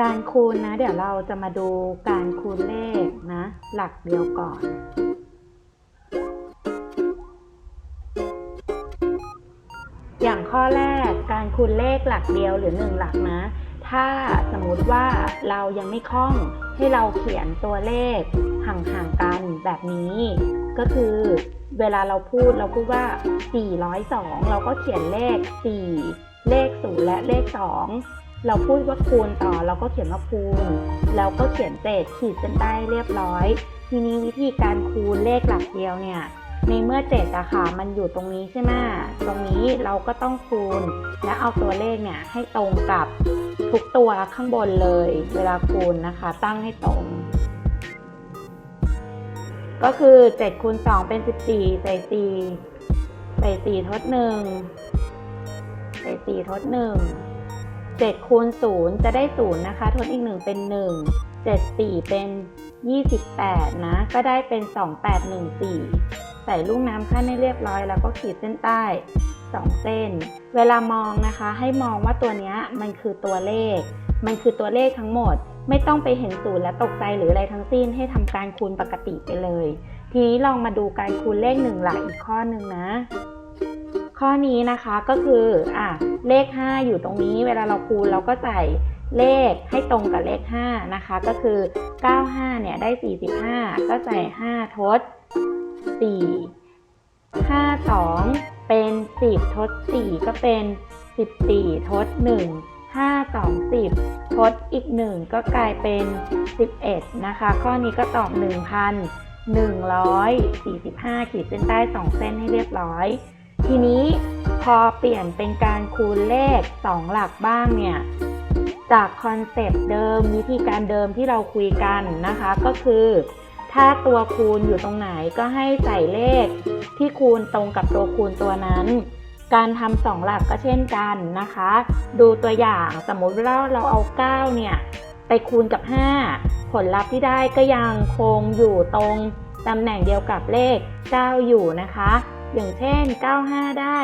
การคูณนะ เดี๋ยวเราจะมาดูการคูณเลขนะ หลักเดียวก่อน อย่างข้อแรกการคูณเลขหลักเดียวหรือหนึ่งหลักนะ ถ้าสมมติว่าเรายังไม่คล่องให้เราเขียนตัวเลขห่างๆกันแบบนี้ ก็คือเวลาเราพูดเราพูดว่า 402 เราก็เขียนเลข 4 เลข 0 และเลข 2 เราพูดว่าคูณต่อเราก็เขียนว่าคูณ แล้วก็เขียนเศษขีดเส้นใต้เรียบร้อย ทีนี้วิธีการคูณเลขหลักเดียวเนี่ยในเมื่อเจ็ดอะค่ะมันอยู่ตรงนี้ใช่ไหมตรงนี้เราก็ต้องคูณ และเอาตัวเลขเนี่ยให้ตรงกับทุกตัวข้างบนเลย เวลาคูณนะคะ ตั้งให้ตรง ก็คือ7คูณ2เป็น 14ใส่4ใส่4ทด1ใส่4ทด1 7คูณ0จะได้0นะคะ ทดอีก 1 เป็น 1 7 4 เป็น 28 นะ ก็ได้เป็น 2814 ใส่ลูกน้ำขั้นให้เรียบร้อย แล้วก็ขีดเส้นใต้ 2 เส้น เวลามองนะคะ ให้มองว่าตัวนี้มันคือตัวเลข มันคือตัวเลขทั้งหมด ไม่ต้องไปเห็นศูนย์และตกใจหรืออะไรทั้งสิ้น ให้ทำการคูณปกติไปเลย ทีนี้ลองมาดูการคูณเลขหนึ่งหลักอีกข้อหนึ่งนะ ข้อนี้นะคะก็คืออะเลข 5 อยู่ตรงนี้ เวลาเราคูณเราก็ใส่เลขให้ตรงกับเลข 5 นะคะ ก็คือ 95 เนี่ยได้ 45 ก็ใส่ 5 ทด 4 52 เป็น 10 ทด 4 ก็เป็น 14 ทด 1 5 2 10 ทดอีก 1 ก็กลายเป็น 11 นะคะ ข้อนี้ก็ตอบ 1,145ขีดเส้นใต้ 2 เส้นให้เรียบร้อย ทีนี้พอเปลี่ยนเป็นการคูณเลข 2 หลักบ้างเนี่ย จากคอนเซปต์เดิมวิธีการเดิมที่เราคุยกันนะคะ ก็คือ ถ้าตัวคูณอยู่ตรงไหนก็ให้ใส่เลขที่คูณตรงกับตัวคูณตัวนั้น การทำสองหลักก็เช่นกันนะคะ ดูตัวอย่างสมมติว่าเราเอา 9 เนี่ย ไปคูณกับ 5 ผลลัพธ์ที่ได้ก็ยังคงอยู่ตรงตำแหน่งเดียวกับเลข 9 อยู่นะคะ อย่างเช่น 95 ได้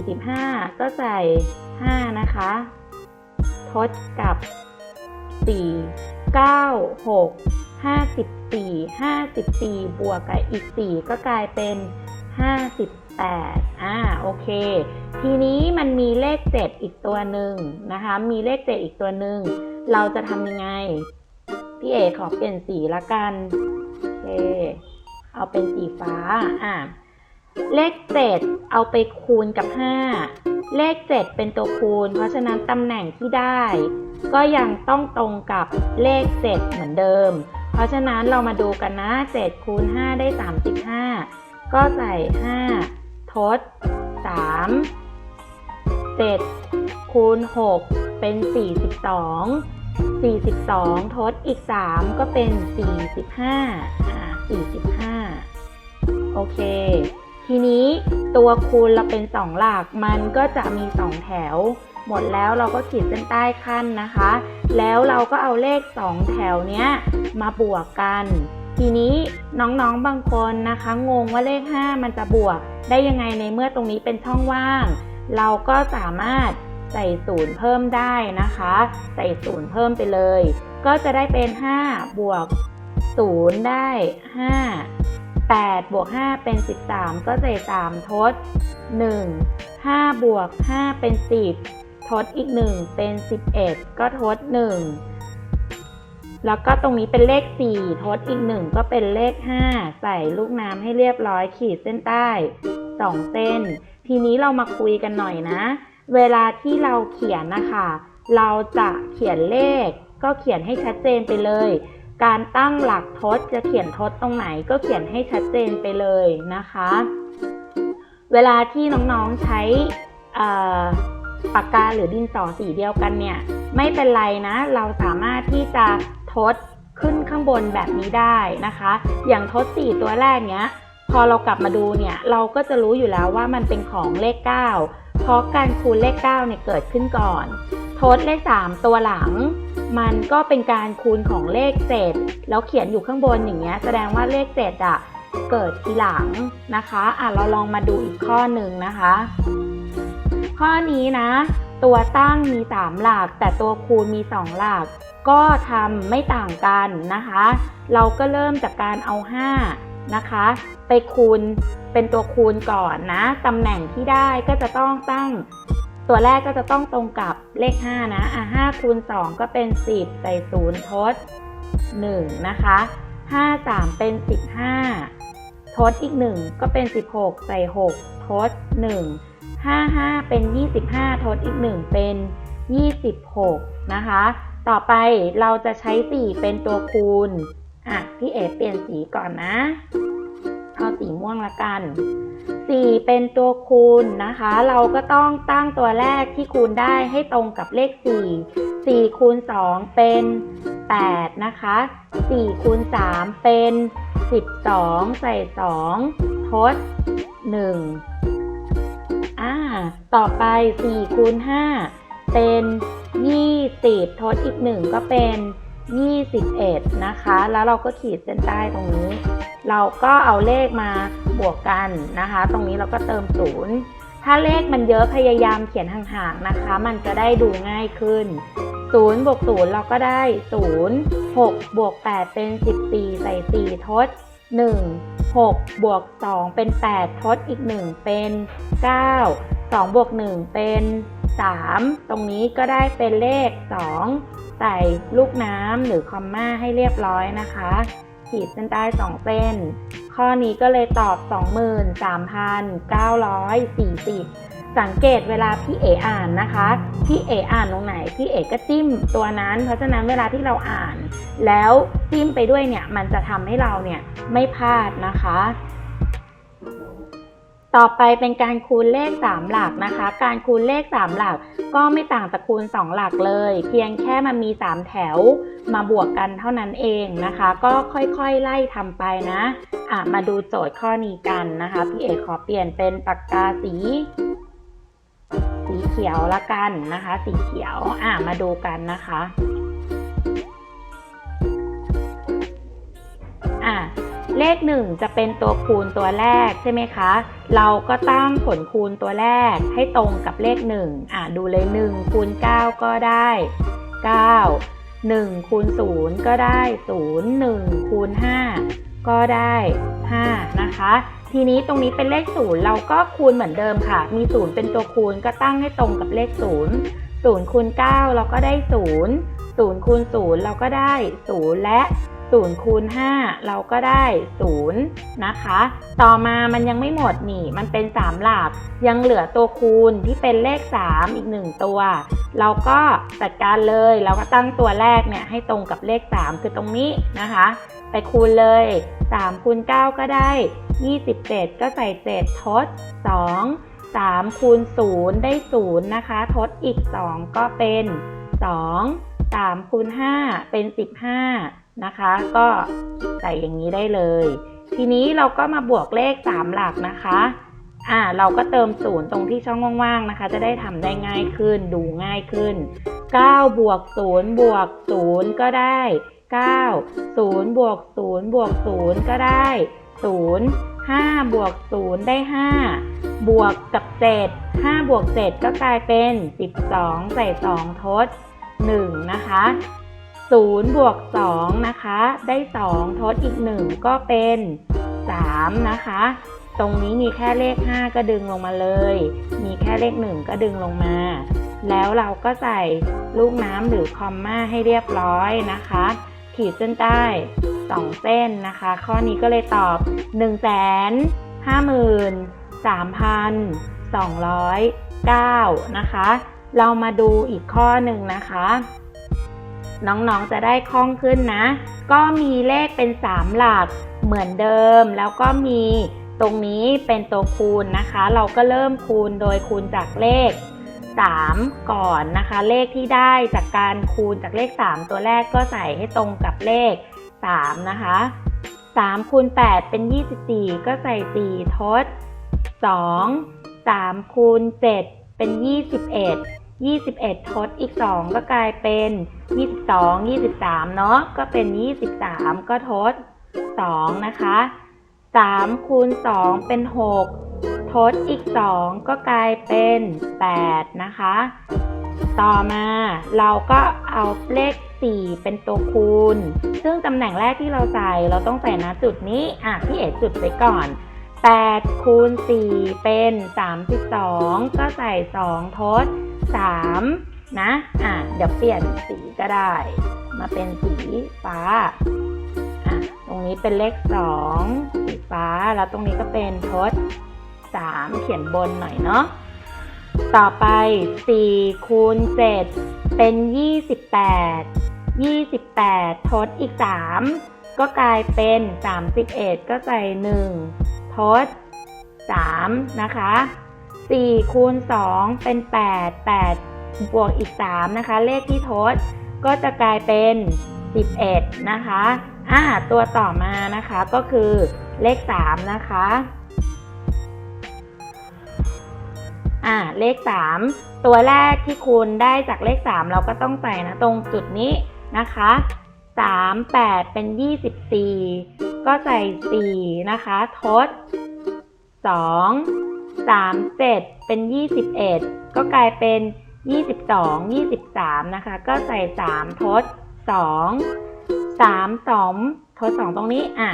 45 ก็ใส่ 5 นะคะ ทดกับ 4 9 6 54 54 บวกกับอีก 4 ก็กลายเป็น 58 อ่า โอเค ทีนี้มันมีเลข 7 อีกตัวหนึ่งนะคะ มีเลข 7 อีกตัวหนึ่ง เราจะทำยังไง พี่เอขอเปลี่ยนสีละกัน โอเค เอาเป็นสีฟ้า อ่า เลข 7 เอาไปคูณกับ 5 เลข 7 เป็นตัวคูณ เพราะฉะนั้นตำแหน่งที่ได้ ก็ยังต้องตรงกับเลข 7 เหมือนเดิม เพราะฉะนั้นเรามาดูกันนะ 7 คูณ 5 ได้ 35 ก็ใส่ 5 ทด 3 7 คูณ 6 เป็น 42 42 ทดอีก 3 ก็เป็น 45อ่า45 โอเค ทีนี้ตัวคูณเราเป็น 2 หลักมันก็จะมี 2 แถว หมดแล้วเราก็ขีดเส้นใต้ขั้นนะคะ แล้วเราก็เอาเลข 2 แถวเนี้ยมาบวกกัน ทีนี้น้องๆบางคนนะคะ งงว่าเลข 5 มันจะบวก ได้ยังไงในเมื่อตรงนี้เป็นช่องว่าง เราก็สามารถใส่ศูนย์เพิ่มได้นะคะ ใส่ศูนย์เพิ่มไปเลย ก็จะได้เป็น 5 บวก 0 ได้ 5 8 บวก 5 เป็น 13 ก็ใส่3ทด 1 5 บวก 5 เป็น 10 ทดอีก 1 เป็น 11 ก็ทด 1 แล้วก็ตรงนี้เป็นเลข 4 ทดอีก 1 ก็เป็นเลข 5 ใส่ลูกน้ำให้เรียบร้อยขีดเส้นใต้ 2 เส้น ทีนี้เรามาคุยกันหน่อยนะ เวลาที่เราเขียนนะคะ เราจะเขียนเลขก็เขียนให้ชัดเจนไปเลย การตั้งหลักทดจะเขียนทดตรงไหนก็เขียนให้ชัดเจนไปเลยนะคะ เวลาที่น้องๆใช้ปากกาหรือดินสอสีเดียวกันเนี่ย ไม่เป็นไรนะ เราสามารถที่จะทดขึ้นข้างบนแบบนี้ได้นะคะ อย่างทด4ตัวแรกเนี้ย พอเรากลับมาดูเนี่ย เราก็จะรู้อยู่แล้วว่ามันเป็นของเลข 9 เพราะการคูณเลข 9 เนี่ยเกิดขึ้นก่อน ทดเลข 3 ตัวหลัง มันก็เป็นการคูณของเลข7แล้วเขียนอยู่ข้างบนอย่างเงี้ยแสดงว่าเลข7อะเกิดทีหลังนะคะอะเราลองมาดูอีกข้อหนึ่งนะคะ ข้อนี้นะ ตัวตั้งมี 3 หลัก แต่ตัวคูณมี 2 หลัก ก็ทำไม่ต่างกันนะคะ เราก็เริ่มจากการเอา 5 นะคะ ไปคูณเป็นตัวคูณก่อนนะตำแหน่งที่ได้ก็จะต้องตั้ง ตัวแรกก็จะต้องตรงกับเลข 5 นะ อะ5คูณ2ก็เป็น 10 ใส่0ทด 1 นะคะ 5 3 เป็น 15 ทดอีก 1 ก็เป็น 16 ใส่ 6 ทด 1 5 5 เป็น 25 ทดอีก 1 เป็น 26 นะคะ ต่อไปเราจะใช้ 4 เป็นตัวคูณ อะ พี่เอเปลี่ยนสีก่อนนะ เอาสีม่วงละกัน 4 เป็นตัวคูณนะคะ เราก็ต้องตั้งตัวแรกที่คูณได้ให้ตรงกับเลข 4 4คูณ2เป็น 8 นะคะ4คูณ3เป็น 12 ใส่ 2 ทด 1 อ่า ต่อไป4คูณ5เป็น 20 ทดอีก 1 ก็เป็น 21 นะคะ แล้วเราก็ขีดเส้นใต้ตรงนี้ เราก็เอาเลขมา บวกกันนะคะ ตรงนี้เราก็เติมศูนย์ถ้าเลขมันเยอะพยายามเขียนห่างๆนะคะ มันจะได้ดูง่ายขึ้น0บวก0เราก็ได้0 6บวก8เป็น 14 ใส่ 4 ทด 1 6บวก2เป็น 8 ทดอีก 1 เป็น 9 2บวก1เป็น 3 ตรงนี้ก็ได้เป็นเลข 2 ใส่ลูกน้ำหรือคอมมาให้เรียบร้อยนะคะ ขีดเส้นใต้2เส้น ข้อนี้ก็เลยตอบ 23,940 สังเกตเวลาพี่เออ่านนะคะ พี่เออ่านตรงไหน พี่เอก็จิ้มตัวนั้น เพราะฉะนั้นเวลาที่เราอ่าน แล้วจิ้มไปด้วยเนี่ย มันจะทำให้เราเนี่ยไม่พลาดนะคะ ต่อไปเป็นการคูณเลข 3 หลักนะคะ การคูณเลข 3 หลักก็ไม่ต่างจากคูณ 2 หลักเลย เพียงแค่มันมี 3 แถวมาบวกกันเท่านั้นเองนะคะ ก็ค่อยๆไล่ทำไปนะอะมาดูโจทย์ข้อนี้กันนะคะ พี่เอกขอเปลี่ยนเป็นปากกาสี สีเขียวละกันนะคะ สีเขียวอะมาดูกันนะคะอะ เลข 1 จะเป็นตัวคูณตัวแรกใช่ไหมคะ เราก็ตั้งผลคูณตัวแรกให้ตรงกับเลข 1 อะดูเลย 1 คูณ 9 ก็ได้ 9 1คูณ0ก็ได้ 0 1คูณ5ก็ได้ 5 นะคะ ทีนี้ตรงนี้เป็นเลข 0 เราก็คูณเหมือนเดิมค่ะ มี 0 เป็นตัวคูณก็ตั้งให้ตรงกับเลข 0 0คูณ9เราก็ได้ 0 0คูณ0เราก็ได้ 0 และ 0คูณ5เราก็ได้ 0 นะคะ ต่อมามันยังไม่หมดนี่ มันเป็น 3 หลัก ยังเหลือตัวคูณที่เป็นเลข 3 อีก 1 ตัว เราก็จัดการเลย เราก็ตั้งตัวแรกเนี่ยให้ตรงกับเลข 3 คือตรงนี้นะคะ ไปคูณเลย 3คูณ9ก็ได้ 27 ก็ใส่ 7 ทด 2 3คูณ0ได้ 0 นะคะ ทดอีก 2 ก็เป็น 2 3คูณ5เป็น 15 นะคะ ก็ใส่อย่างนี้ได้เลย ทีนี้เราก็มาบวกเลข 3 หลักนะคะอ่าเราก็เติมศูนย์ตรงที่ช่องว่างๆนะคะ จะได้ทำได้ง่ายขึ้นดูง่ายขึ้น 9 บวก0บวก0ก็ได้ 9 0บวก0บวก0ก็ได้0 5บวก0ได้ 5 บวกกับ 7 5บวก7ก็กลายเป็น 12 ใส่ 2 ทด 1 นะคะ0บวก2นะคะ ได้ 2 ทดอีก 1 ก็เป็น 3 นะคะ ตรงนี้มีแค่เลข 5 ก็ดึงลงมาเลย มีแค่เลข 1 ก็ดึงลงมา แล้วเราก็ใส่ลูกน้ำหรือคอมมาให้เรียบร้อยนะคะ ขีดเส้นใต้ 2 เส้นนะคะ ข้อนี้ก็เลยตอบ 1 5 5 3 209 นะคะ เรามาดูอีกข้อหนึ่งนะคะ น้องๆจะได้คล่องขึ้นนะ ก็มีเลขเป็น 3 หลักเหมือนเดิม แล้วก็มีตรงนี้เป็นตัวคูณนะคะ เราก็เริ่มคูณโดยคูณจากเลข 3 ก่อนนะคะ เลขที่ได้จากการคูณจากเลข 3 ตัวแรกก็ใส่ให้ตรงกับเลข 3 นะคะ3คูณ8เป็น 24 ก็ใส่ 4 ทด 2 3คูณ7เป็น 21 21 ทดอีก 2 ก็กลายเป็น 22 23 เนาะก็เป็น 23 ก็ทด 2 นะคะ3คูณ 2 เป็น 6 ทดอีก 2 ก็กลายเป็น 8 นะคะ ต่อมาเราก็เอาเลข 4 เป็นตัวคูณ ซึ่งตำแหน่งแรกที่เราใส่เราต้องใส่ณจุดนี้ อะ พี่เอ๋จุดไว้ก่อน8คูณ 4 เป็น 32 ก็ใส่ 2 ทด 3นะอะเดี๋ยวเปลี่ยนสีก็ได้ มาเป็นสีฟ้าอะตรงนี้เป็นเลข 2 สีฟ้าแล้วตรงนี้ก็เป็นทด3เขียนบนหน่อยเนาะต่อไป4คูณ7เป็น 28 28 ทดอีก 3 ก็กลายเป็น 31 ก็ใส่ 1 ทด 3 นะคะ 4คูณ2เป็น 8 8 บวกอีก 3 นะคะ เลขที่ทดก็จะกลายเป็น 11 นะคะอ่าตัวต่อมานะคะก็คือเลข 3 นะคะอ่าเลข 3 ตัวแรกที่คูณได้จากเลข 3 เราก็ต้องใส่นะตรงจุดนี้นะคะ3 8 เป็น 24 ก็ใส่ 4 นะคะ ทด 2 3 7 เป็น 21 ก็กลายเป็น 22 23 นะคะ ก็ใส่ 3 ทด 2 3 2 ทด 2 ตรงนี้ อะ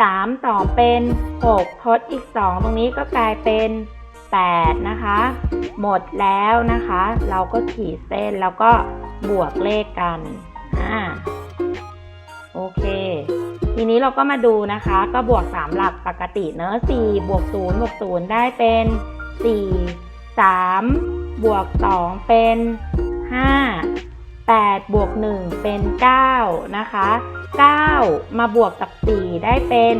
3 2 เป็น 6 ทดอีก 2 ตรงนี้ก็กลายเป็น 8 นะคะ หมดแล้วนะคะ เราก็ขีดเส้นแล้วก็บวกเลขกัน อ่า โอเค ทีนี้เราก็มาดูนะคะ ก็บวก 3 หลักปกติเนอะ4บวก0บวก0ได้เป็น 4 3 บวก 2 เป็น 5 8 บวก 1 เป็น 9 นะคะ 9 มาบวกกับ 4 ได้เป็น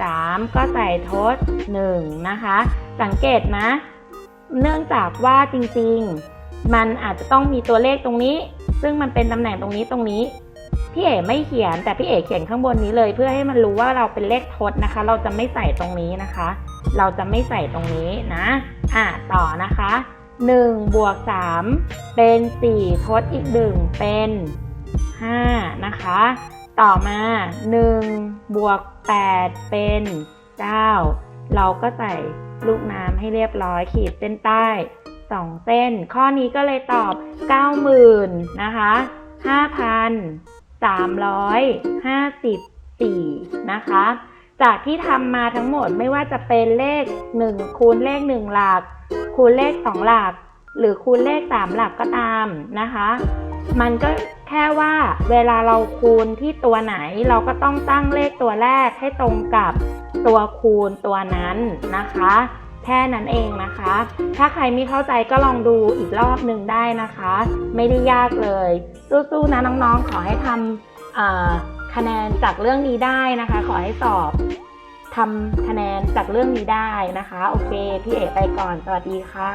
13 ก็ใส่ทด 1 นะคะ สังเกตนะ เนื่องจากว่าจริงๆ มันอาจจะต้องมีตัวเลขตรงนี้ ซึ่งมันเป็นตำแหน่งตรงนี้ตรงนี้ พี่เอ๋ไม่เขียนแต่พี่เอ๋เขียนข้างบนนี้เลย เพื่อให้มันรู้ว่าเราเป็นเลขทดนะคะ เราจะไม่ใส่ตรงนี้นะคะ เราจะไม่ใส่ตรงนี้นะอะต่อนะคะ1บวก3เป็น 4 ทดอีก 1 เป็น 5 นะคะ ต่อมา1บวก8เป็น 9 เราก็ใส่ลูกน้ำให้เรียบร้อยขีดเส้นใต้ 2 เส้น ข้อนี้ก็เลยตอบ 90,000 นะคะ 354 นะคะ จากที่ทำมาทั้งหมดไม่ว่าจะเป็นเลข 1 คูณเลข 1 หลัก คูณเลข 2 หลัก หรือคูณเลข 3 หลักก็ตามนะคะ มันก็แค่ว่าเวลาเราคูณที่ตัวไหนเราก็ต้องตั้งเลขตัวแรกให้ตรงกับตัวคูณตัวนั้นนะคะ แค่นั้นเองนะคะ ถ้าใครไม่เข้าใจก็ลองดูอีกรอบหนึ่งได้นะคะ ไม่ได้ยากเลย สู้ๆนะน้องๆ ขอให้ทำคะแนนจากเรื่องนี้ได้นะคะ ขอให้สอบทำคะแนนจากเรื่องนี้ได้นะคะ โอเค พี่เอ๋ไปก่อน สวัสดีค่ะ